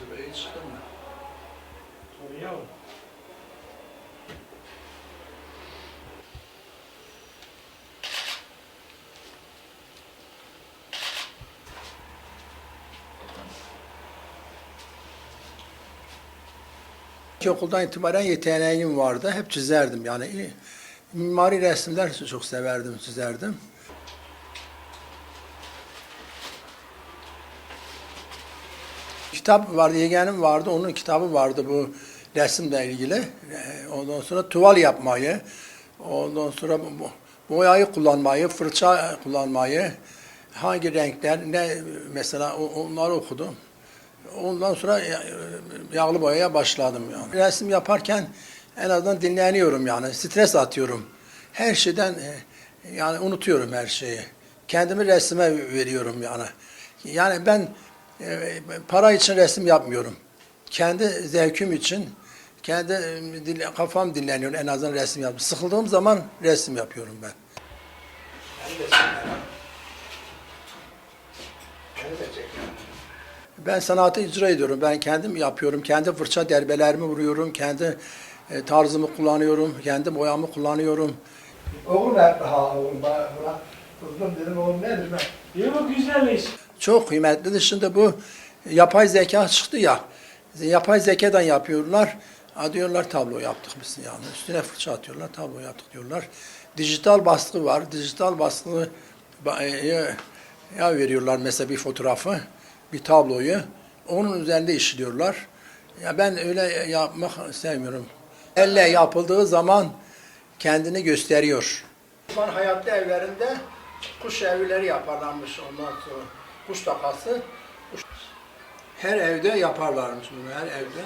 집에 H 끝나. 저요. Okuldan itibaren yeteneğim vardı. Hep çizerdim yani. Mimari resimler çok severdim, çizerdim. Kitap vardı, yeğenim vardı, onun kitabı vardı bu resimle ilgili. Ee, Ondan sonra tuval yapmayı, ondan sonra boyayı kullanmayı, fırça kullanmayı, hangi renkler, ne mesela onları okudum. Ondan sonra ya- yağlı boyaya başladım yani. Resim yaparken en azından dinleniyorum yani, stres atıyorum. Her şeyden e, yani unutuyorum her şeyi. Kendimi resme veriyorum yani. Yani ben e, para için resim yapmıyorum. Kendi zevkim için, kendi e, kafam dinleniyor en azından resim yapıyorum. Sıkıldığım zaman resim yapıyorum ben. Ben sanatı icra ediyorum. Ben kendim yapıyorum. Kendi fırça derbelerimi vuruyorum. Kendi e, tarzımı kullanıyorum. Kendi boyamı kullanıyorum. Oğlum hep ha oğlum bana kızdım dedim oğlum nedir ben? Diyor bu güzel iş. Çok kıymetlidir. Şimdi bu yapay zeka çıktı ya. Yapay zekadan yapıyorlar. Ha diyorlar tablo yaptık biz yani. Üstüne fırça atıyorlar, tablo yaptık diyorlar. Dijital baskı var. Dijital baskı ya, ya veriyorlar mesela bir fotoğrafı, bir tabloyu. Onun üzerinde işliyorlar. Ya ben öyle yapmak sevmiyorum. Elle yapıldığı zaman kendini gösteriyor. Hayatta evlerinde kuş evleri yaparlarmış ondan sonra. Kuş takası. Kuş- Her evde yaparlarmış bunu, her evde.